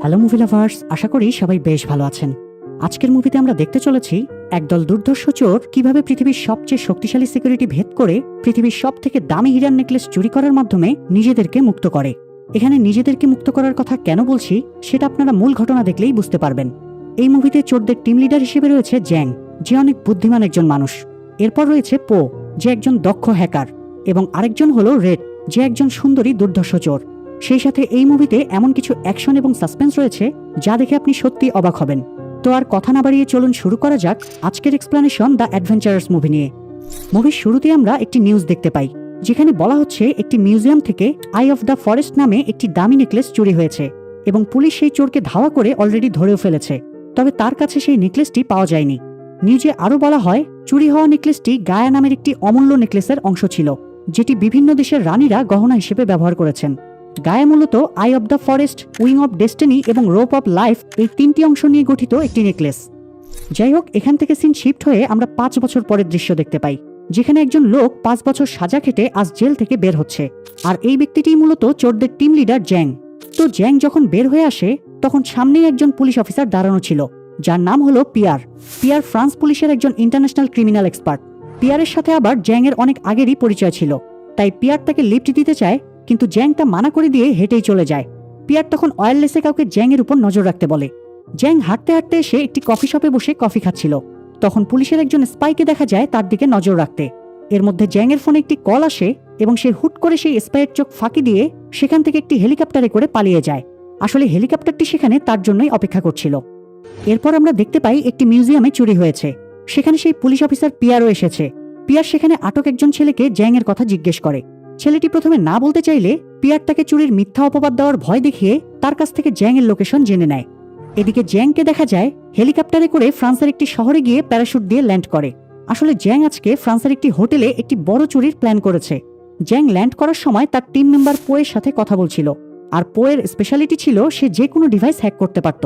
Hello movie lovers আশা করি সবাই বেশ ভালো আছেন। আজকের মুভিতে আমরা দেখতে চলেছি একদল দুর্ধর্ষ চোর কীভাবে পৃথিবীর সবচেয়ে শক্তিশালী সিকিউরিটি ভেদ করে পৃথিবীর সব থেকে দামি হিরান নেকলেস চুরি করার মাধ্যমে নিজেদেরকে মুক্ত করে। এখানে নিজেদেরকে মুক্ত করার কথা কেন বলছি, সেটা আপনারা মূল ঘটনা দেখলেই বুঝতে পারবেন। এই মুভিতে চোরদের টিম লিডার হিসেবে রয়েছে জ্যাং, যে অনেক বুদ্ধিমান একজন মানুষ। এরপর রয়েছে পো, যে একজন দক্ষ হ্যাকার এবং আরেকজন হলো রেড, যে একজন সুন্দরী দুর্ধর্ষ চোর। সেই সাথে এই মুভিতে এমন কিছু অ্যাকশন এবং সাসপেন্স রয়েছে যা দেখে আপনি সত্যি অবাক হবেন। তো আর কথা না বাড়িয়ে চলুন শুরু করা যাক আজকের এক্সপ্লানেশন দ্য অ্যাডভেঞ্চারার্স মুভি নিয়ে। মুভির শুরুতে আমরা একটি নিউজ দেখতে পাই, যেখানে বলা হচ্ছে একটি মিউজিয়াম থেকে আই অফ দ্য ফরেস্ট নামে একটি দামি নেকলেস চুরি হয়েছে এবং পুলিশ সেই চোরকে ধাওয়া করে অলরেডি ধরেও ফেলেছে, তবে তার কাছে সেই নেকলেসটি পাওয়া যায়নি। নিউজে আরও বলা হয়, চুরি হওয়া নেকলেসটি গায়া নামের একটি অমূল্য নেকলেসের অংশ ছিল, যেটি বিভিন্ন দেশের রানীরা গহনা হিসেবে ব্যবহার করেছেন। গায়ে মূলত eye of the forest wing of destiny এবং রোপ অব লাইফ এই তিনটি অংশ নিয়ে গঠিত একটি নেকলেস যাই হোক এখান থেকে সিন শিফট হয়ে আমরা পাঁচ বছর পরের দৃশ্য দেখতে পাই, যেখানে একজন লোক পাঁচ বছর সাজা খেটে আজ জেল থেকে বের হচ্ছে। আর এই ব্যক্তিটি মূলত চোরদের টিম লিডার জ্যাং তো জ্যাং যখন বের হয়ে আসে, তখন সামনেই একজন পুলিশ অফিসার দাঁড়ানো ছিল, যার নাম হলো পিয়ার পিয়ার ফ্রান্স পুলিশের একজন ইন্টারন্যাশনাল ক্রিমিনাল এক্সপার্ট পিয়ারের সাথে আবার জ্যাংয়ের অনেক আগেরই পরিচয় ছিল, তাই পিয়ার তাকে লিফট দিতে চায় কিন্তু জ্যাং তা মানা করে দিয়ে হেঁটেই চলে যায়। পিয়ার তখন অয়ারলেসে কাউকে জ্যাংয়ের উপর নজর রাখতে বলে। জ্যাং হাঁটতে হাঁটতে এসে একটি কফি শপে বসে কফি খাচ্ছিল। তখন পুলিশের একজন স্পাইকে দেখা যায় তার দিকে নজর রাখতে। এর মধ্যে জ্যাংয়ের ফোনে একটি কল আসে এবং সে হুট করে সেই স্পাইয়ের চোখ ফাঁকি দিয়ে সেখান থেকে একটি হেলিকপ্টারে করে পালিয়ে যায়। আসলে হেলিকপ্টারটি সেখানে তার জন্যই অপেক্ষা করছিল। এরপর আমরা দেখতে পাই একটি মিউজিয়ামে চুরি হয়েছে। সেখানে সেই পুলিশ অফিসার পিয়ারও এসেছে। পিয়ার সেখানে আটক একজন ছেলেকে জ্যাংয়ের কথা জিজ্ঞেস করে। ছেলেটি প্রথমে না বলতে চাইলে পিয়ার তাকে চুরির মিথ্যা অপবাদ দেওয়ার ভয় দেখিয়ে তার কাছ থেকে জ্যাংয়ের লোকেশন জেনে নেয়। এদিকে জ্যাংকে দেখা যায়, হেলিকপ্টারে করে ফ্রান্সের একটি শহরে গিয়ে প্যারাশুট দিয়ে ল্যান্ড করে। আসলে জ্যাং আজকে ফ্রান্সের একটি হোটেলে একটি বড় চুরির প্ল্যান করেছে। জ্যাং ল্যান্ড করার সময় তার টিম মেম্বার পোয়ের সাথে কথা বলছিল, আর পোয়ের স্পেশালিটি ছিল সে যে কোনো ডিভাইস হ্যাক করতে পারত।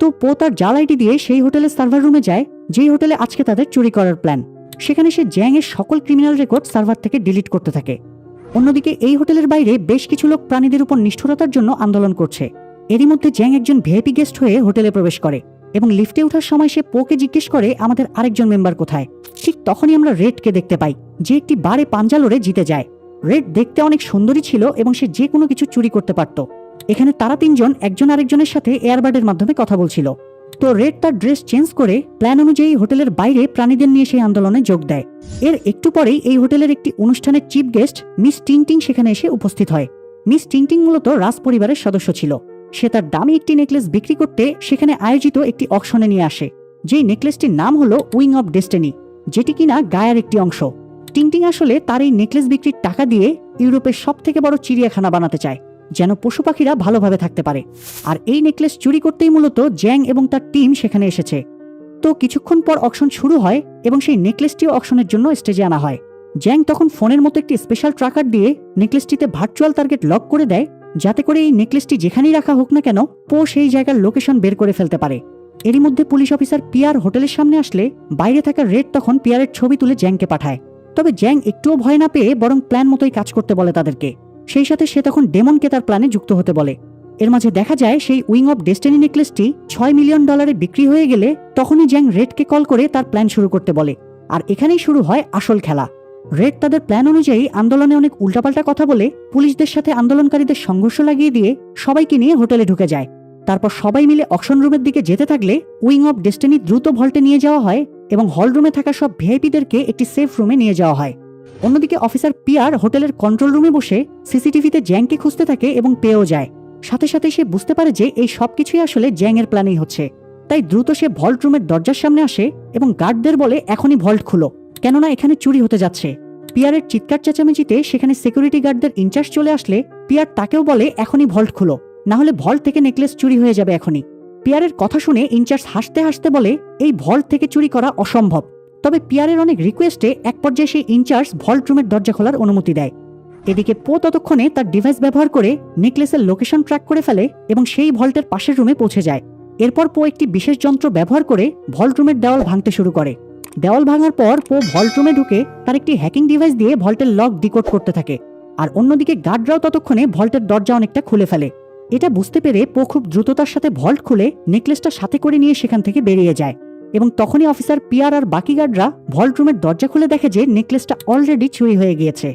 তো পো তার জাল আইডি দিয়ে সেই হোটেলের সার্ভার রুমে যায়, যেই হোটেলে আজকে তাদের চুরি করার প্ল্যান সেখানে সে জ্যাং এর সকল ক্রিমিনাল রেকর্ড সার্ভার থেকে ডিলিট করতে থাকে। অন্যদিকে এই হোটেলের বাইরে বেশ কিছু লোক প্রাণীদের উপর নিষ্ঠুরতার জন্য আন্দোলন করছে। এরই মধ্যে জ্যাং একজন ভিআইপি গেস্ট হয়ে হোটেলে প্রবেশ করে এবং লিফটে ওঠার সময় সে পোকে জিজ্ঞেস করে, আমাদের আরেকজন মেম্বার কোথায়? ঠিক তখনই আমরা রেডকে দেখতে পাই, যে একটি বারে পাঞ্জা লড়ে জিতে যায়। রেড দেখতে অনেক সুন্দরী ছিল এবং সে যে কোনো কিছু চুরি করতে পারত। এখানে তারা তিনজন, একজন আরেকজনের সাথে এয়ারবার্ডের মাধ্যমে কথা বলছিল। তো রেড তার ড্রেস চেঞ্জ করে প্ল্যান অনুযায়ী হোটেলের বাইরে প্রাণীদের নিয়ে সেই আন্দোলনে যোগ দেয়। এর একটু পরেই এই হোটেলের একটি অনুষ্ঠানের চিফ গেস্ট মিস টিংটিং সেখানে এসে উপস্থিত হয়। মিস টিংটিং মূলত রাজ পরিবারের সদস্য ছিল। সে তার দামি একটি নেকলেস বিক্রি করতে সেখানে আয়োজিত একটি অকশনে নিয়ে আসে। যেই নেকলেসটির নাম হলো উইং অফ ডেস্টিনি, যেটি কিনা গায়ের একটি অংশ। টিংটিং আসলে তার এই নেকলেস বিক্রির টাকা দিয়ে ইউরোপের সব থেকে বড় চিড়িয়াখানা বানাতে চায়। যেন পশু পাখিরা ভালোভাবে থাকতে পারে। আর এই নেকলেস চুরি করতেই মূলত জ্যাং এবং তার টিম সেখানে এসেছে। তো কিছুক্ষণ পর অকশন শুরু হয় এবং সেই নেকলেসটিও অকশনের জন্য স্টেজে আনা হয়। জ্যাং তখন ফোনের মতো একটি স্পেশাল ট্রাকার দিয়ে নেকলেসটিতে ভার্চুয়াল টার্গেট লক করে দেয়, যাতে করে এই নেকলেসটি যেখানেই রাখা হোক না কেন, পো সেই জায়গার লোকেশন বের করে ফেলতে পারে। এরই মধ্যে পুলিশ অফিসার পিয়ার হোটেলের সামনে আসলে বাইরে থাকা রেড তখন পিয়ারের ছবি তুলে জ্যাংকে পাঠায়। তবে জ্যাং একটুও ভয় না পেয়ে বরং প্ল্যান মতোই কাজ করতে বলে তাদেরকে। সেই সাথে সে তখন ডেমনকে তার প্ল্যানে যুক্ত হতে বলে। এর মাঝে দেখা যায় সেই উইং অফ ডেস্টিনি নেকলেসটি ছয় মিলিয়ন ডলারে বিক্রি হয়ে গেলে তখনই জ্যাং রেডকে কল করে তার প্ল্যান শুরু করতে বলে। আর এখানেই শুরু হয় আসল খেলা। রেড তাদের প্ল্যান অনুযায়ী আন্দোলনে অনেক উল্টাপাল্টা কথা বলে পুলিশদের সাথে আন্দোলনকারীদের সংঘর্ষ লাগিয়ে দিয়ে সবাইকে নিয়ে হোটেলে ঢুকে যায়। তারপর সবাই মিলে অকশন রুমের দিকে যেতে থাকলে উইং অফ ডেস্টিনি দ্রুত ভল্টে নিয়ে যাওয়া হয় এবং হল রুমে থাকা সব ভিআইপিদেরকে একটি সেফ রুমে নিয়ে যাওয়া হয়। অন্যদিকে অফিসার পিয়ার হোটেলের কন্ট্রোল রুমে বসে সিসিটিভিতে জ্যাংকে খুঁজতে থাকে এবং পেয়েও যায়। সাথে সাথে সে বুঝতে পারে যে এই সবকিছুই আসলে জ্যাংয়ের প্ল্যানেই হচ্ছে। তাই দ্রুত সে ভল্ট রুমের দরজার সামনে আসে এবং গার্ডদের বলে, এখনই ভল্ট খুলো। কেননা এখানে চুরি হতে যাচ্ছে। পিয়ারের চিৎকার চেঁচামেচিতে সেখানে সিকিউরিটি গার্ডদের ইনচার্জ চলে আসলে পিয়ার তাকেও বলে, এখনই ভল্ট খুলো। না হলে ভল্ট থেকে নেকলেস চুরি হয়ে যাবে এখনই। পিয়ারের কথা শুনে ইনচার্জ হাসতে হাসতে বলে, এই ভল্ট থেকে চুরি করা অসম্ভব। তবে পিয়ারের অনেক রিকোয়েস্টে এক পর্যায়ে সেই ইনচার্জ ভল্ট রুমের দরজা খোলার অনুমতি দেয়। এদিকে পো ততক্ষণে তার ডিভাইস ব্যবহার করে নেকলেসের লোকেশন ট্র্যাক করে ফেলে এবং সেই ভল্টের পাশের রুমে পৌঁছে যায়। এরপর পো একটি বিশেষ যন্ত্র ব্যবহার করে ভল্ট রুমের দেওয়াল ভাঙতে শুরু করে। দেওয়াল ভাঙার পর পো ভল্ট রুমে ঢুকে তার একটি হ্যাকিং ডিভাইস দিয়ে ভল্টের লক ডিকোড করতে থাকে। আর অন্যদিকে গার্ডরাও ততক্ষণে ভল্টের দরজা অনেকটা খুলে ফেলে। এটা বুঝতে পেরে পো খুব দ্রুততার সাথে ভল্ট খুলে নেকলেসটা সাথে করে নিয়ে সেখান থেকে বেরিয়ে যায়। এবং তখনই অফিসার পিয়ার আর বাকি গার্ডরা ভল্ট রুমের দরজা খুলে দেখে যে নেকলেসটা অলরেডি চুরি হয়ে গিয়েছে।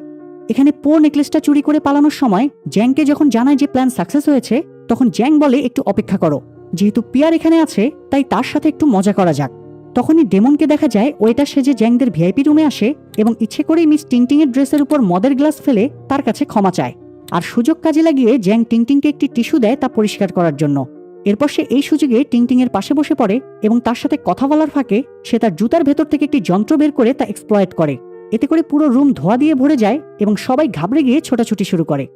এখানে পো নেকলেসটা চুরি করে পালানোর সময় জ্যাংকে যখন জানায় যে প্ল্যান সাকসেস হয়েছে, তখন জ্যাং বলে, একটু অপেক্ষা করো। যেহেতু পিয়ার এখানে আছে, তাই তার সাথে একটু মজা করা যাক। তখনই ডেমনকে দেখা যায় ওয়েটার সেজে জ্যাংদের ভিআইপি রুমে আসে এবং ইচ্ছে করেই মিস টিংটিং এর ড্রেসের উপর মদের গ্লাস ফেলে তার কাছে ক্ষমা চায়। আর সুযোগ কাজে লাগিয়ে জ্যাং টিংটিংকে একটি টিস্যু দেয় তা পরিষ্কার করার জন্য। এরপর সে এই সুযোগে টিংটিং এর পাশে বসে পড়ে এবং তার সাথে কথা বলার ফাঁকে সে তার জুতার ভেতর থেকে একটি যন্ত্র বের করে তা এক্সপ্লয়েট করে। এতে করে পুরো রুম ধোয়া দিয়ে ভরে যায় এবং সবাই ঘাবড়ে গিয়ে ছোটাছুটি শুরু করে।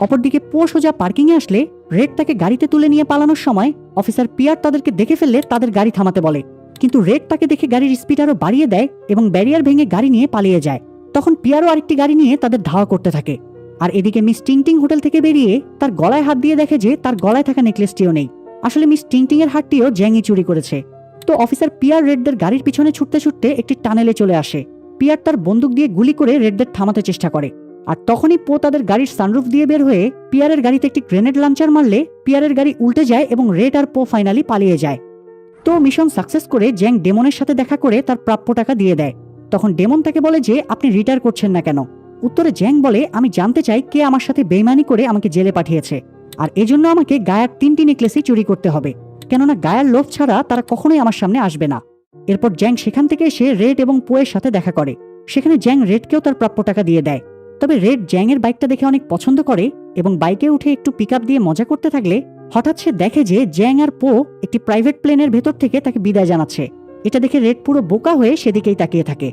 অপরদিকে পো সোজা পার্কিংয়ে আসলে রেড তাকে গাড়িতে তুলে নিয়ে পালানোর সময় অফিসার পিয়ার তাদেরকে দেখে ফেললে তাদের গাড়ি থামাতে বলে। কিন্তু রেড তাকে দেখে গাড়ির স্পিড আরও বাড়িয়ে দেয় এবং ব্যারিয়ার ভেঙে গাড়ি নিয়ে পালিয়ে যায়। তখন পিয়ারও আরেকটি গাড়ি নিয়ে তাদের ধাওয়া করতে থাকে। আর এদিকে মিস টিংটিং হোটেল থেকে বেরিয়ে তার গলায় হাত দিয়ে দেখে যে তার গলায় থাকা নেকলেসটিও নেই। আসলে মিস টিংটিং এর হাতটিও জ্যাংই চুরি করেছে। তো অফিসার পিয়ার রেডদের গাড়ির পিছনে ছুটতে ছুটতে একটি টানেলে চলে আসে। পিয়ার তার বন্দুক দিয়ে গুলি করে রেডদের থামাতে চেষ্টা করে। আর তখনই পো তাদের গাড়ির সানরুফ দিয়ে বের হয়ে পিয়ারের গাড়িতে একটি গ্রেনেড লাঞ্চার মারলে পিয়ারের গাড়ি উল্টে যায় এবং রেড আর পো ফাইনালি পালিয়ে যায়। তো মিশন সাকসেস করে জ্যাং ডেমনের সাথে দেখা করে তার প্রাপ্য টাকা দিয়ে দেয়। তখন ডেমন তাকে বলে যে, আপনি রিটায়ার করছেন না কেন? উত্তরে জ্যাং বলে, আমি জানতে চাই কে আমার সাথে বেইমানি করে আমাকে জেলে পাঠিয়েছে। আর এজন্য আমাকে গায়ার তিনটি নেকলেসই চুরি করতে হবে। কেননা গায়ার লোভ ছাড়া তারা কখনোই আমার সামনে আসবে না। এরপর জ্যাং সেখান থেকে এসে রেড এবং পোয়ের সাথে দেখা করে। সেখানে জ্যাং রেডকেও তার প্রাপ্য টাকা দিয়ে দেয়। তবে রেড জ্যাংয়ের বাইকটা দেখে অনেক পছন্দ করে এবং বাইকে উঠে একটু পিক দিয়ে মজা করতে থাকলে হঠাৎ সে দেখে যে জ্যাং আর পো একটি প্রাইভেট প্লেনের ভেতর থেকে তাকে বিদায় জানাচ্ছে। এটা দেখে রেড পুরো বোকা হয়ে সেদিকেই তাকিয়ে থাকে।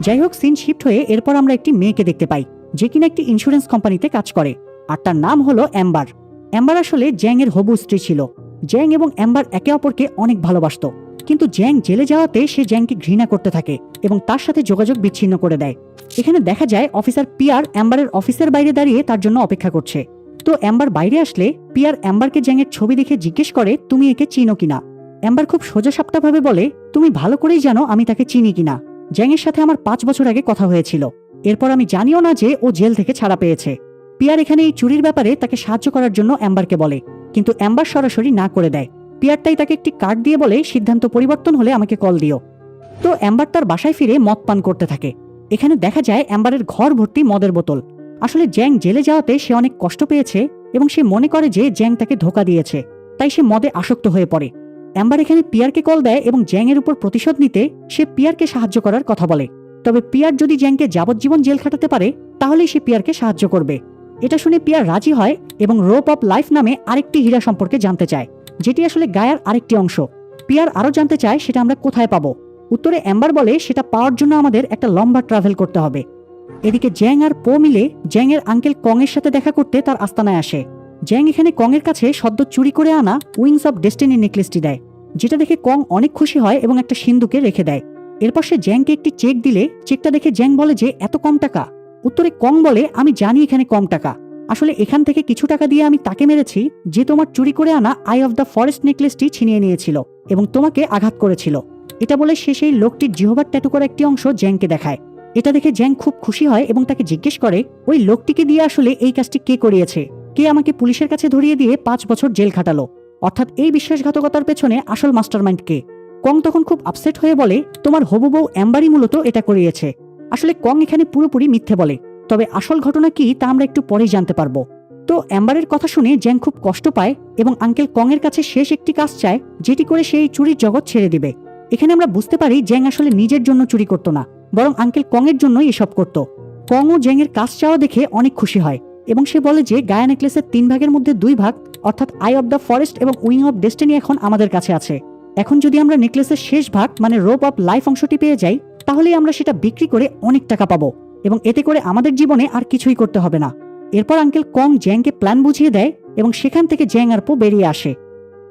যাই হোক সিন শিফট হয়ে এরপর আমরা একটি মেয়েকে দেখতে পাই, যে কিনা একটি ইন্স্যুরেন্স কোম্পানিতে কাজ করে। আর তার নাম হলো অ্যাম্বার অ্যাম্বার আসলে জ্যাং এর হবু স্ত্রী ছিল। জ্যাং এবং অ্যাম্বার একে অপরকে অনেক ভালোবাসত। কিন্তু জ্যাং জেলে যাওয়াতে সে জ্যাংকে ঘৃণা করতে থাকে এবং তার সাথে যোগাযোগ বিচ্ছিন্ন করে দেয়। এখানে দেখা যায়, অফিসার পিয়ার অ্যাম্বারের অফিসের বাইরে দাঁড়িয়ে তার জন্য অপেক্ষা করছে। তো অ্যাম্বার বাইরে আসলে পিয়ার অ্যাম্বারকে জ্যাংয়ের ছবি দেখে জিজ্ঞেস করে, তুমি একে চিনো কিনা? অ্যাম্বার খুব সোজা সাপটাভাবে বলে, তুমি ভালো করেই জানো আমি তাকে চিনি কিনা। জ্যাংয়ের সাথে আমার পাঁচ বছর আগে কথা হয়েছিল। এরপর আমি জানিও না যে ও জেল থেকে ছাড়া পেয়েছে। পিয়ার এখানে এই চুরির ব্যাপারে তাকে সাহায্য করার জন্য অ্যাম্বারকে বলে, কিন্তু অ্যাম্বার সরাসরি না করে দেয়। পিয়ার তাই তাকে একটি কার্ড দিয়ে বলে, সিদ্ধান্ত পরিবর্তন হলে আমাকে কল দিও। তো অ্যাম্বার তার বাসায় ফিরে মদ পান করতে থাকে। এখানে দেখা যায় অ্যাম্বারের ঘর ভর্তি মদের বোতল। আসলে জ্যাং জেলে যাওয়াতে সে অনেক কষ্ট পেয়েছে এবং সে মনে করে যে জ্যাং তাকে ধোকা দিয়েছে, তাই সে মদে আসক্ত হয়ে পড়ে। অ্যাম্বার এখানে পিয়ারকে কল দেয় এবং জ্যাংয়ের উপর প্রতিশোধ নিতে সে পিয়ারকে সাহায্য করার কথা বলে। তবে পিয়ার যদি জ্যাংকে যাবজ্জীবন জেল খাটাতে পারে, তাহলেই সে পিয়ারকে সাহায্য করবে। এটা শুনে পিয়ার রাজি হয় এবং রোপ অফ লাইফ নামে আরেকটি হীরা সম্পর্কে জানতে চায়, যেটি আসলে গায়ার আরেকটি অংশ। পিয়ার আরও জানতে চায় সেটা আমরা কোথায় পাবো। উত্তরে অ্যাম্বার বলে সেটা পাওয়ার জন্য আমাদের একটা লম্বা ট্রাভেল করতে হবে। এদিকে জ্যাং আর পো মিলে জ্যাং এর আঙ্কেল কং এর সাথে দেখা করতে তার আস্তানায় আসে। জ্যাং এখানে কং এর কাছে সদ্য চুরি করে আনা উইংস অফ ডেস্টিনি নেকলেসটি দেয়, যেটা দেখে কং অনেক খুশি হয় এবং একটা সিন্ধুকে রেখে দেয়। এরপর সে জ্যাংকে একটি চেক দিলে, চেকটা দেখে জ্যাং বলে যে, এত কম টাকা? উত্তরে কং বলে, আমি জানি এখানে কম টাকা। আসলে এখান থেকে কিছু টাকা দিয়ে আমি তাকে মেরেছি, যে তোমার চুরি করে আনা আই অফ দ্য ফরেস্ট নেকলেসটি ছিনিয়ে নিয়েছিল এবং তোমাকে আঘাত করেছিল। এটা বলে সে সেই লোকটির জিহবার ট্যাটু করা একটি অংশ জ্যাংকে দেখায়। এটা দেখে জ্যাং খুব খুশি হয় এবং তাকে জিজ্ঞেস করে, ওই লোকটিকে দিয়ে আসলে এই কাজটি কে করিয়েছে? কে আমাকে পুলিশের কাছে ধরিয়ে দিয়ে পাঁচ বছর জেল খাটালো? অর্থাৎ এই বিশ্বাসঘাতকতার পেছনে আসল মাস্টারমাইন্ড কে? কং তখন খুব আপসেট হয়ে বলে, তোমার হবু বউ অ্যাম্বারই মূলত এটা করিয়েছে। আসলে কং এখানে পুরোপুরি মিথ্যে বলে। তবে আসল ঘটনা কি তা আমরা একটু পরেই জানতে পারব। তো অ্যাম্বারের কথা শুনে জ্যাং খুব কষ্ট পায় এবং আঙ্কেল কং এর কাছে শেষ একটি কাজ চায়, যেটি করে সেই চুরির জগৎ ছেড়ে দিবে। এখানে আমরা বুঝতে পারি জ্যাং আসলে নিজের জন্য চুরি করতো না, বরং আঙ্কেল কং এর জন্যই এসব করত। কং ও জ্যাং এর কাজ চাওয়া দেখে অনেক খুশি হয় এবং সে বলে যে, গায়া নেকলেসের তিন ভাগের মধ্যে দুই ভাগ, অর্থাৎ আই অফ দ্য ফরেস্ট এবং উইং অফ ডেস্টিনি এখন আমাদের কাছে আছে। এখন যদি আমরা নেকলেসের শেষ ভাগ মানে রোপ অফ লাইফ অংশটি পেয়ে যাই, তাহলেই আমরা সেটা বিক্রি করে অনেক টাকা পাবো। এবং এতে করে আমাদের জীবনে আর কিছুই করতে হবে না। এরপর আঙ্কেল কং জ্যাংকে প্ল্যান বুঝিয়ে দেয় এবং সেখান থেকে জ্যাং আর পো বেরিয়ে আসে।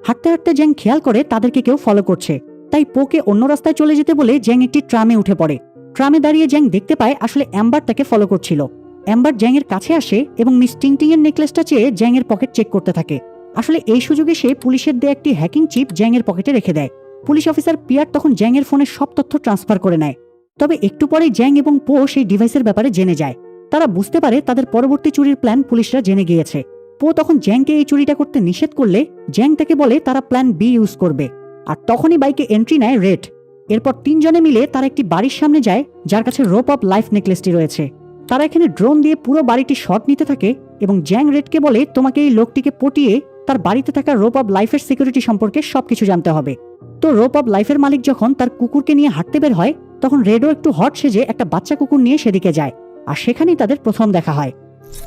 হাঁটতে হাঁটতে জ্যাং খেয়াল করে তাদেরকে কেউ ফলো করছে। তাই পোকে অন্য রাস্তায় চলে যেতে বলে জ্যাং একটি ট্রামে উঠে পড়ে। ট্রামে দাঁড়িয়ে জ্যাং দেখতে পায় আসলে অ্যাম্বার তাকে ফলো করছিল। অ্যাম্বার জ্যাং এর কাছে আসে এবং মিস টিংটিং এর নেকলেসটা চেয়ে জ্যাং এর পকেট চেক করতে থাকে। আসলে এই সুযোগে সে পুলিশের দেয়া একটি হ্যাকিং চিপ জ্যাং এর পকেটে রেখে দেয়। পুলিশ অফিসার পিয়ার তখন জ্যাং এর ফোনের সব তথ্য ট্রান্সফার করে নেয়। তবে একটু পরে জ্যাং এবং পো সেই ডিভাইসের ব্যাপারে জেনে যায়। তারা বুঝতে পারে তাদের পরবর্তী চুরির প্ল্যান পুলিশরা জেনে গিয়েছে। পো তখন জ্যাংকে এই চুরিটা করতে নিষেধ করলে জ্যাং তাকে বলে তারা প্ল্যান বি ইউজ করবে। আর তখনই বাইকে এন্ট্রি নেয় রেড। এরপর তিনজনে মিলে তারা একটি বাড়ির সামনে যায়, যার কাছে রোপ অফ লাইফ নেকলেসটি রয়েছে। তারা এখানে ড্রোন দিয়ে পুরো বাড়িটি শট নিতে থাকে এবং জ্যাং রেডকে বলে, তোমাকে এই লোকটিকে পটিয়ে তার বাড়িতে থাকা রোপ অব লাইফের সিকিউরিটি সম্পর্কে সবকিছু জানতে হবে। তো রোপ অফ লাইফের মালিক যখন তার কুকুরকে নিয়ে হাঁটতে বের হয়, তখন রেডও একটু হট সেজে একটা বাচ্চা কুকুর নিয়ে সেদিকে যায়, আর সেখানেই তাদের প্রথম দেখা হয়।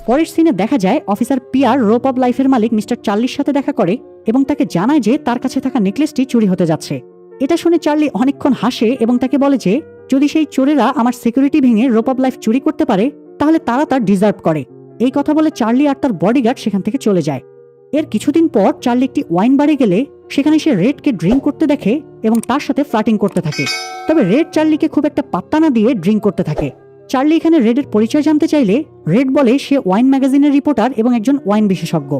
পরের সিনে দেখা যায় অফিসার পিয়ার রোপ অফ লাইফের মালিক মিস্টার চার্লির সাথে দেখা করে এবং তাকে জানায় যে তার কাছে থাকা নেকলেসটি চুরি হতে যাচ্ছে। এটা শুনে চার্লি অনেকক্ষণ হাসে এবং তাকে বলে যে, যদি সেই চোরেরা আমার সিকিউরিটি ভেঙে রোপ অব লাইফ চুরি করতে পারে, তাহলে তারা তার ডিজার্ভ করে। এই কথা বলে চার্লি আর তার বডিগার্ড সেখান থেকে চলে যায়। এর কিছুদিন পর চার্লি একটি ওয়াইন বারে গেলে সেখানে সে রেডকে ড্রিঙ্ক করতে দেখে এবং তার সাথে ফ্লাটিং করতে থাকে। তবে রেড চার্লিকে খুব একটা পাত্তা না দিয়ে ড্রিঙ্ক করতে থাকে। চার্লি এখানে রেডের পরিচয় জানতে চাইলে রেড বলে সে ওয়াইন ম্যাগাজিনের রিপোর্টার এবং একজন ওয়াইন বিশেষজ্ঞ।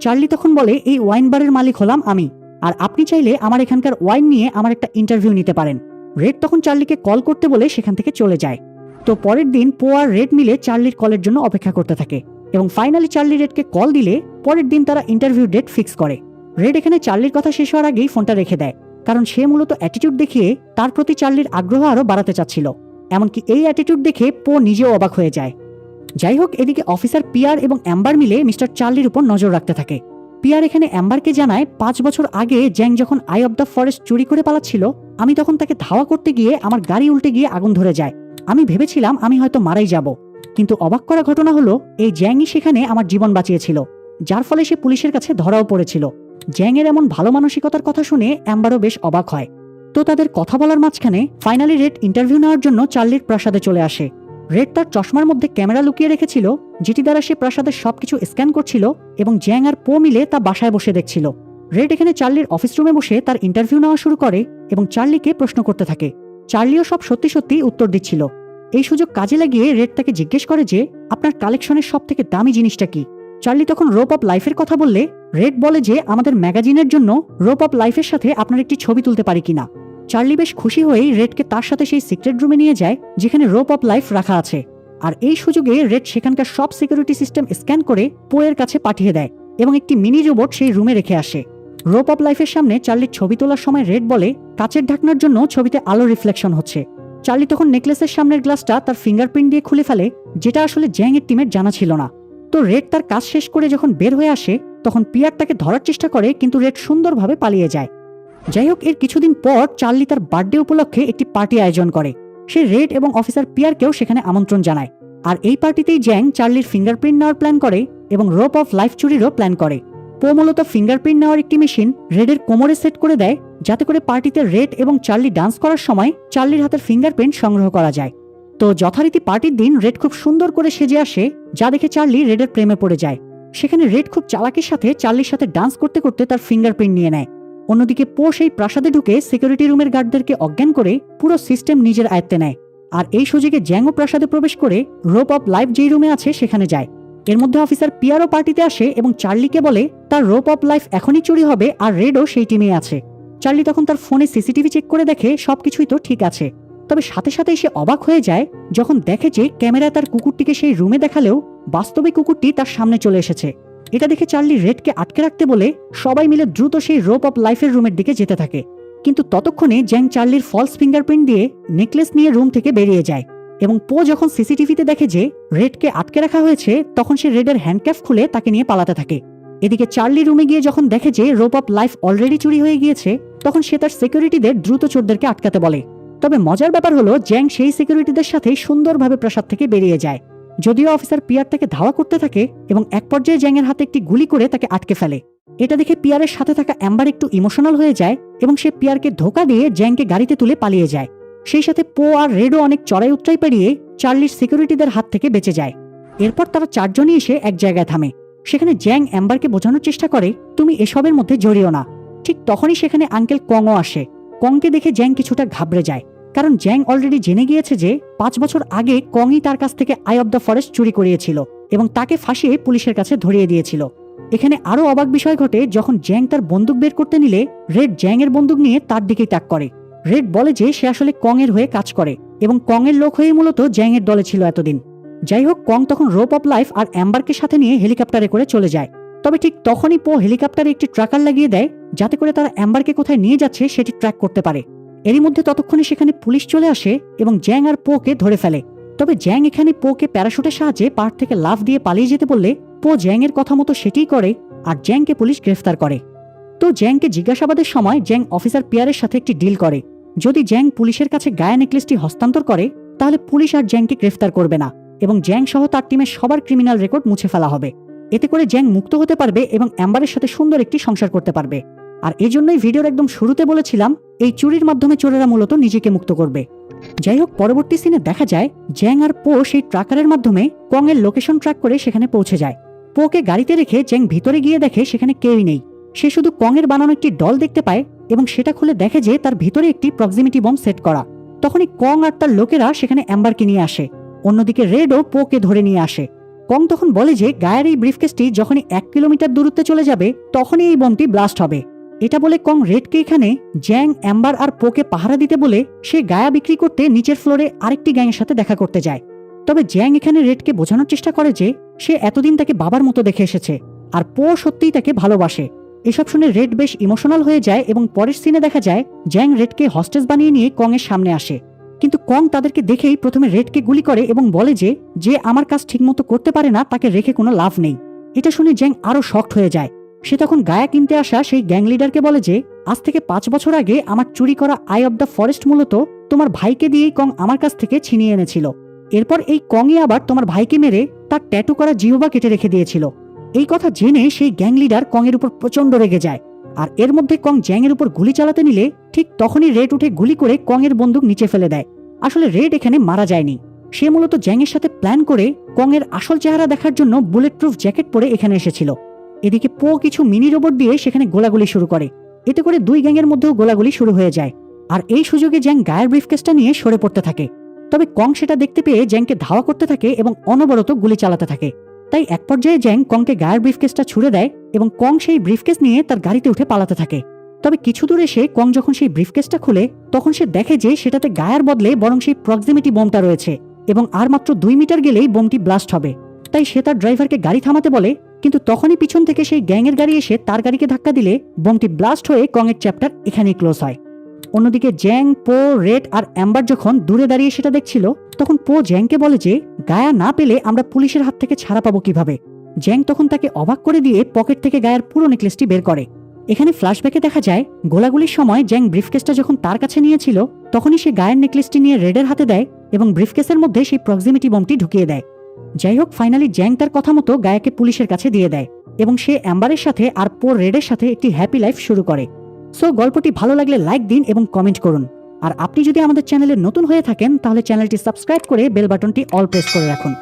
চার্লি তখন বলে, এই ওয়াইন বারের মালিক হলাম আমি। আর আপনি চাইলে আমার এখানকার ওয়াইন নিয়ে আমার একটা ইন্টারভিউ নিতে পারেন। রেড তখন চার্লিকে কল করতে বলে সেখান থেকে চলে যায়। তো পরের দিন পো আর রেড মিলে চার্লির কলের জন্য অপেক্ষা করতে থাকে এবং ফাইনালি চার্লি রেডকে কল দিলে পরের দিন তারা ইন্টারভিউ ডেট ফিক্স করে। রেড এখানে চার্লির কথা শেষ হওয়ার আগেই ফোনটা রেখে দেয়, কারণ সে মূলত অ্যাটিটিউড দেখিয়ে তার প্রতি চার্লির আগ্রহ আরও বাড়াতে চাচ্ছিল। এমনকি এই অ্যাটিটিউড দেখে পো নিজেও অবাক হয়ে যায়। যাই হোক, এদিকে অফিসার পিয়ার এবং অ্যাম্বার মিলে মিস্টার চার্লির উপর নজর রাখতে থাকে। পিয়ার এখানে অ্যাম্বারকে জানায়, পাঁচ বছর আগে জ্যাং যখন আই অব দ্য ফরেস্ট চুরি করে পালাচ্ছিল, আমি তখন তাকে ধাওয়া করতে গিয়ে আমার গাড়ি উল্টে গিয়ে আগুন ধরে যায়। আমি ভেবেছিলাম আমি হয়তো মারাই যাব। কিন্তু অবাক করা ঘটনা হলো, এই জ্যাংই সেখানে আমার জীবন বাঁচিয়েছিল। যার ফলে সে পুলিশের কাছে ধরাও পড়েছিল। জ্যাংয়ের এমন ভালো মানসিকতার কথা শুনে অ্যাম্বারও বেশ অবাক হয়। তো তাদের কথা বলার মাঝখানে ফাইনালি রেড ইন্টারভিউ নেওয়ার জন্য চার্লির প্রাসাদে চলে আসে। রেড তার চশমার মধ্যে ক্যামেরা লুকিয়ে রেখেছিল, যেটি দ্বারা সে প্রাসাদের সবকিছু স্ক্যান করছিল এবং জ্যাং আর পো মিলে তা বাসায় বসে দেখছিল। রেড এখানে চার্লির অফিস রুমে বসে তার ইন্টারভিউ নেওয়া শুরু করে এবং চার্লিকে প্রশ্ন করতে থাকে। চার্লিও সব সত্যি সত্যি উত্তর দিচ্ছিল। এই সুযোগ কাজে লাগিয়ে রেড তাকে জিজ্ঞেস করে যে, আপনার কালেকশনের সব থেকে দামি জিনিসটা কি? চার্লি তখন রোপ অফ লাইফের কথা বললে, রেড বলে যে আমাদের ম্যাগাজিনের জন্য রোপ অফ লাইফের সাথে আপনার একটি ছবি তুলতে পারি কিনা। চার্লি বেশ খুশি হয়েই রেডকে তার সাথে সেই সিক্রেট রুমে নিয়ে যায়, যেখানে রোপ অফ লাইফ রাখা আছে। আর এই সুযোগে রেড সেখানকার সব সিকিউরিটি সিস্টেম স্ক্যান করে পোয়ের কাছে পাঠিয়ে দেয় এবং একটি মিনি রোবট সেই রুমে রেখে আসে। রোপ অফ লাইফের সামনে চার্লির ছবি তোলার সময় রেড বলে, কাচের ঢাকনার জন্য ছবিতে আলো রিফ্লেকশন হচ্ছে। চার্লি তখন নেকলেসের সামনের গ্লাসটা তার ফিঙ্গারপ্রিন্ট দিয়ে খুলে ফেলে, যেটা আসলে জ্যাং এর টিমের জানা ছিল না। তো রেড তার কাজ শেষ করে যখন বের হয়ে আসে, তখন পিয়ার তাকে ধরার চেষ্টা করে, কিন্তু রেড সুন্দরভাবে পালিয়ে যায়। যাই হোক, এর কিছুদিন পর চার্লি তার বার্থডে উপলক্ষে একটি পার্টি আয়োজন করে। সে রেড এবং অফিসার পিয়ারকেও সেখানে আমন্ত্রণ জানায়। আর এই পার্টিতেই জ্যাং চার্লির ফিঙ্গারপ্রিন্ট নেওয়ার প্ল্যান করে এবং রোপ অফ লাইফ চুরিরও প্ল্যান করে। পো মূলত ফিঙ্গারপ্রিন্ট নেওয়ার একটি মেশিন রেডের কোমরে সেট করে দেয়, যাতে করে পার্টিতে রেড এবং চার্লি ডান্স করার সময় চার্লির হাতের ফিঙ্গারপ্রিন্ট সংগ্রহ করা যায়। তো যথারীতি পার্টির দিন রেড খুব সুন্দর করে সেজে আসে, যা দেখে চার্লি রেডের প্রেমে পড়ে যায়। সেখানে রেড খুব চালাকির সাথে চার্লির সাথে ডান্স করতে করতে তার ফিঙ্গারপ্রিন্ট নিয়ে নেয়। অন্যদিকে পো সেই প্রাসাদে ঢুকে সিকিউরিটি রুমের গার্ডদেরকে অজ্ঞান করে পুরো সিস্টেম নিজের আয়ত্তে নেয়। আর এই সুযোগে জ্যাংও প্রাসাদে প্রবেশ করে রোপ অফ লাইফ যেই রুমে আছে সেখানে যায়। এর মধ্যে অফিসার পিয়ারও পার্টিতে আসে এবং চার্লিকে বলে, তার রোপ অফ লাইফ এখনই চুরি হবে আর রেডও সেই টিমে আছে। চার্লি তখন তার ফোনে সিসিটিভি চেক করে দেখে সবকিছুই তো ঠিক আছে। তবে সাথে সাথেই সে অবাক হয়ে যায় যখন দেখে যে ক্যামেরায় তার কুকুরটিকে সেই রুমে দেখালেও বাস্তবে কুকুরটি তার সামনে চলে এসেছে। এটা দেখে চার্লি রেডকে আটকে রাখতে বলে সবাই মিলে দ্রুত সেই রোপ অফ লাইফের রুমের দিকে যেতে থাকে। কিন্তু ততক্ষণে জ্যাং চার্লির ফলস ফিঙ্গারপ্রিন্ট দিয়ে নেকলেস নিয়ে রুম থেকে বেরিয়ে যায় এবং পো যখন সিসিটিভিতে দেখে যে রেডকে আটকে রাখা হয়েছে, তখন সে রেডের হ্যান্ডক্যাফ খুলে তাকে নিয়ে পালাতে থাকে। এদিকে চার্লি রুমে গিয়ে যখন দেখে যে রোপ অফ লাইফ অলরেডি চুরি হয়ে গিয়েছে, তখন সে তার সিকিউরিটিদের দ্রুত চোরদেরকে আটকাতে বলে। তবে মজার ব্যাপার হলো, জ্যাং সেই সিকিউরিটিদের সাথে সুন্দরভাবে প্রাসাদ থেকে বেরিয়ে যায়। যদিও অফিসার পিয়ার তাকে ধাওয়া করতে থাকে এবং এক পর্যায়ে জ্যাংয়ের হাতে একটি গুলি করে তাকে আটকে ফেলে। এটা দেখে পিয়ারের সাথে থাকা অ্যাম্বার একটু ইমোশনাল হয়ে যায় এবং সে পিয়ারকে ধোকা দিয়ে জ্যাংকে গাড়িতে তুলে পালিয়ে যায়। সেই সাথে পো আর রেডও অনেক চড়াই উচ্চাই পেরিয়ে চার্লির সিকিউরিটিদের হাত থেকে বেঁচে যায়। এরপর তারা চারজনই এসে এক জায়গায় থামে। সেখানে জ্যাং অ্যাম্বারকে বোঝানোর চেষ্টা করে, তুমি এসবের মধ্যে জড়িও না। ঠিক তখনই সেখানে আঙ্কেল কংও আসে। কংকে দেখে জ্যাং কিছুটা ঘাবড়ে যায়। কারণ জ্যাং অলরেডি জেনে গিয়েছে যে পাঁচ বছর আগে কংই তার কাছ থেকে আই অব দ্য ফরেস্ট চুরি করিয়েছিল এবং তাকে ফাঁসিয়ে পুলিশের কাছে ধরিয়ে দিয়েছিল। এখানে আরও অবাক বিষয় ঘটে যখন জ্যাং তার বন্দুক বের করতে নিলে রেড জ্যাং এর বন্দুক নিয়ে তার দিকেই তাক করে। রেড বলে যে সে আসলে কং এর হয়ে কাজ করে এবং কং এর লোক হয়ে মূলত জ্যাং এর দলে ছিল এতদিন। যাই হোক, কং তখন রোপ অফ লাইফ আর অ্যাম্বারকে সাথে নিয়ে হেলিকপ্টারে করে চলে যায়। তবে ঠিক তখনই পো হেলিকপ্টারে একটি ট্রাকার লাগিয়ে দেয়, যাতে করে তারা অ্যাম্বারকে কোথায় নিয়ে যাচ্ছে সেটি ট্র্যাক করতে পারে। এরই মধ্যে ততক্ষণে সেখানে পুলিশ চলে আসে এবং জ্যাং আর পোকে ধরে ফেলে। তবে জ্যাং এখানে পোকে প্যারাশুটের সাহায্যে পাহাড় থেকে লাফ দিয়ে পালিয়ে যেতে বললে পো জ্যাংয়ের কথা মতো সেটিই করে আর জ্যাংকে পুলিশ গ্রেফতার করে। তো জ্যাংকে জিজ্ঞাসাবাদের সময় জ্যাং অফিসার পিয়ারের সাথে একটি ডিল করে। যদি জ্যাং পুলিশের কাছে গায়ে নেকলেসটি হস্তান্তর করে, তাহলে পুলিশ আর জ্যাংকে গ্রেফতার করবে না এবং জ্যাং সহ তার টিমের সবার ক্রিমিনাল রেকর্ড মুছে ফেলা হবে। এতে করে জ্যাং মুক্ত হতে পারবে এবং অ্যাম্বারের সাথে সুন্দর একটি সংসার করতে পারবে। আর এজন্যই ভিডিওর একদম শুরুতে বলেছিলাম এই চুরির মাধ্যমে চোরেরা মূলত নিজেকে মুক্ত করবে। যাই হোক পরবর্তী সিনে দেখা যায়, জ্যাং আর পো সেই ট্রাকারের মাধ্যমে কং এর লোকেশন ট্র্যাক করে সেখানে পৌঁছে যায়। পোকে গাড়িতে রেখে জ্যাং ভিতরে গিয়ে দেখে সেখানে কেউই নেই। সে শুধু কং এর বানানো একটি ডল দেখতে পায় এবং সেটা খুলে দেখে যে তার ভিতরে একটি প্রক্সিমিটি বম সেট করা। তখনই কং আর তার লোকেরা সেখানে অ্যাম্বারকে নিয়ে আসে। অন্যদিকে রেডও পোকে ধরে নিয়ে আসে। কং তখন বলে যে, গায়ের এই ব্রিফকেসটি যখনই এক কিলোমিটার দূরত্বে চলে যাবে, তখনই এই বমটি ব্লাস্ট হবে। এটা বলে কং রেডকে এখানে জ্যাং, অ্যাম্বার আর পোকে পাহারা দিতে বলে সে গায়া বিক্রি করতে নিচের ফ্লোরে আরেকটি গ্যাংয়ের সাথে দেখা করতে যায়। তবে জ্যাং এখানে রেডকে বোঝানোর চেষ্টা করে যে সে এতদিন তাকে বাবার মতো দেখে এসেছে আর পো সত্যিই তাকে ভালোবাসে। এসব শুনে রেড বেশ ইমোশনাল হয়ে যায় এবং পরের সিনে দেখা যায় জ্যাং রেডকে হস্টেজ বানিয়ে নিয়ে কং এর সামনে আসে। কিন্তু কং তাদেরকে দেখেই প্রথমে রেডকে গুলি করে এবং বলে যে যে আমার কাজ ঠিকমতো করতে পারে না, তাকে রেখে কোনো লাভ নেই। এটা শুনে জ্যাং আরও শক্ট হয়ে যায়। সে তখন গায়া কিনতে আসা সেই গ্যাং লিডারকে বলে যে, আজ থেকে পাঁচ বছর আগে আমার চুরি করা আই অব দ্য ফরেস্ট মূলত তোমার ভাইকে দিয়েই কং আমার কাছ থেকে ছিনিয়ে এনেছিল। এরপর এই কংই আবার তোমার ভাইকে মেরে তার ট্যাটু করা জিহবা কেটে রেখে দিয়েছিল। এই কথা জেনে সেই গ্যাং লিডার কং এর উপর প্রচণ্ড রেগে যায়। আর এর মধ্যে কং জ্যাং এর উপর গুলি চালাতে নিলে ঠিক তখনই রেড উঠে গুলি করে কং এর বন্দুক নিচে ফেলে দেয়। আসলে রেড এখানে মারা যায়নি। সে মূলত জ্যাং এর সাথে প্ল্যান করে কং এর আসল চেহারা দেখার জন্য বুলেট প্রুফ জ্যাকেট পরে এখানে এসেছিল। এদিকে পো কিছু মিনি রোবট দিয়ে সেখানে গোলাগুলি শুরু করে। এতে করে দুই গ্যাংয়ের মধ্যেও গোলাগুলি শুরু হয়ে যায়। আর এই সুযোগে জ্যাং গায়ের ব্রিফকেসটা নিয়ে সরে পড়তে থাকে। তবে কং সেটা দেখতে পেয়ে জ্যাংকে ধাওয়া করতে থাকে এবং অনবরত গুলি চালাতে থাকে। তাই এক পর্যায়ে জ্যাং কংকে গায়ের ব্রিফকেসটা ছুড়ে দেয় এবং কং সেই ব্রিফকেস নিয়ে তার গাড়িতে উঠে পালাতে থাকে। তবে কিছু দূর এসে কং যখন সেই ব্রিফকেসটা খুলে, তখন সে দেখে যে সেটাতে গায়ের বদলে বরং সেই প্রক্সিমিটি বোমটা রয়েছে এবং আর মাত্র দুই মিটার গেলেই বোমটি ব্লাস্ট হবে। তাই সে তার ড্রাইভারকে গাড়ি থামাতে বলে কিন্তু তখনই পিছন থেকে সেই গ্যাংয়ের গাড়ি এসে তার গাড়িকে ধাক্কা দিলে বোমটি ব্লাস্ট হয়ে কংয়ের চ্যাপ্টার এখানেই ক্লোজ হয়। অন্যদিকে জ্যাং, পো, রেড আর অ্যাম্বার যখন দূরে দাঁড়িয়ে সেটা দেখছিল, তখন পো জ্যাংকে বলে যে, গায়া না পেলে আমরা পুলিশের হাত থেকে ছাড়া পাবো কীভাবে? জ্যাং তখন তাকে অবাক করে দিয়ে পকেট থেকে গায়ের পুরো নেকলেসটি বের করে। এখানে ফ্ল্যাশব্যাকে দেখা যায়, গোলাগুলির সময় জ্যাং ব্রিফকেসটা যখন তার কাছে নিয়েছিল, তখনই সে গায়ের নেকলেসটি নিয়ে রেডের হাতে দেয় এবং ব্রিফকেসের মধ্যে সেই প্রক্সিমিটি বমটি ঢুকিয়ে দেয়। যাই হোক ফাইনালি জ্যাং তার কথা মতো গায়াকে পুলিশের কাছে দিয়ে দেয় এবং সে অ্যাম্বারের সাথে আর পোর রেডের সাথে একটি হ্যাপি লাইফ শুরু করে। সো গল্পটি ভালো লাগলে লাইক দিন এবং কমেন্ট করুন। আর আপনি যদি আমাদের চ্যানেলে নতুন হয়ে থাকেন, তাহলে চ্যানেলটি সাবস্ক্রাইব করে বেল বাটনটি অল প্রেস করে রাখুন।